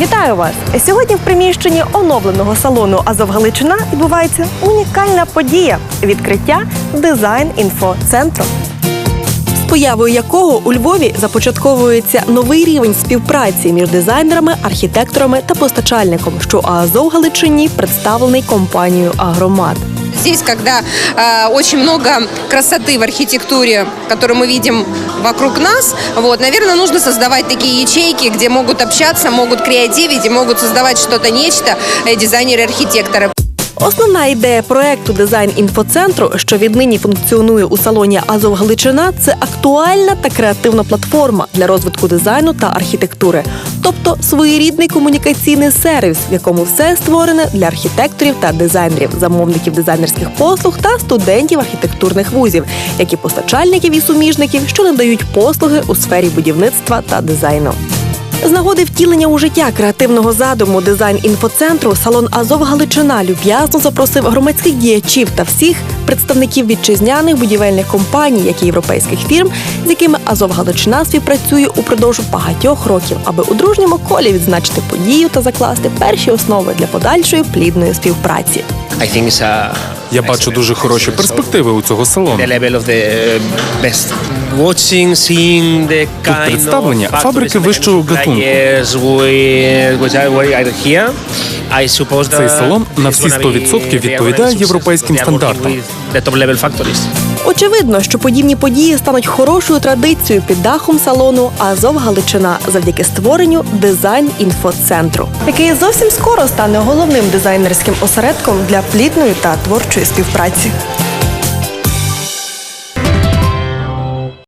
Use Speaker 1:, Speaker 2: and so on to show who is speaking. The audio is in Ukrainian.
Speaker 1: Вітаю вас! Сьогодні в приміщенні оновленого салону Азов Галичина відбувається унікальна подія відкриття дизайн інфоцентру. З появою якого у Львові започатковується новий рівень співпраці між дизайнерами, архітекторами та постачальником, що у Азов Галичині представлений компанією Агромат
Speaker 2: Здесь, когда э, очень много красоты в архитектуре, которую мы видим вокруг нас, вот, наверное, нужно создавать такие ячейки, где могут общаться, могут креативить и могут создавать что-то нечто э, дизайнеры-архитекторы.
Speaker 1: Основна ідея проекту дизайн інфоцентру, що віднині функціонує у салоні Азов Галичина, це актуальна та креативна платформа для розвитку дизайну та архітектури, тобто своєрідний комунікаційний сервіс, в якому все створене для архітекторів та дизайнерів, замовників дизайнерських послуг та студентів архітектурних вузів, як і постачальників і суміжників, що надають послуги у сфері будівництва та дизайну. З нагоди втілення у життя креативного задуму дизайн інфоцентру салон Азов Галичина люб'язно запросив громадських діячів та всіх представників вітчизняних будівельних компаній, як і європейських фірм, з якими Азов Галичина співпрацює упродовж багатьох років, аби у дружньому колі відзначити подію та закласти перші основи для подальшої плідної співпраці.
Speaker 3: A
Speaker 4: Я бачу дуже хороші перспективи у цього салону. Тут
Speaker 3: kind
Speaker 4: представлення
Speaker 3: of
Speaker 4: фабрики вищого гатунку.
Speaker 3: players we- which are we are here. I suppose
Speaker 4: Цей салон на всі
Speaker 3: gonna be
Speaker 4: 100% відповідає європейським стандартам.
Speaker 3: with The top level factories.
Speaker 1: Очевидно, що подібні події стануть хорошою традицією під дахом салону Азов Галичина завдяки створенню дизайн інфоцентру, який зовсім скоро стане головним дизайнерським осередком для плідної та творчої співпраці.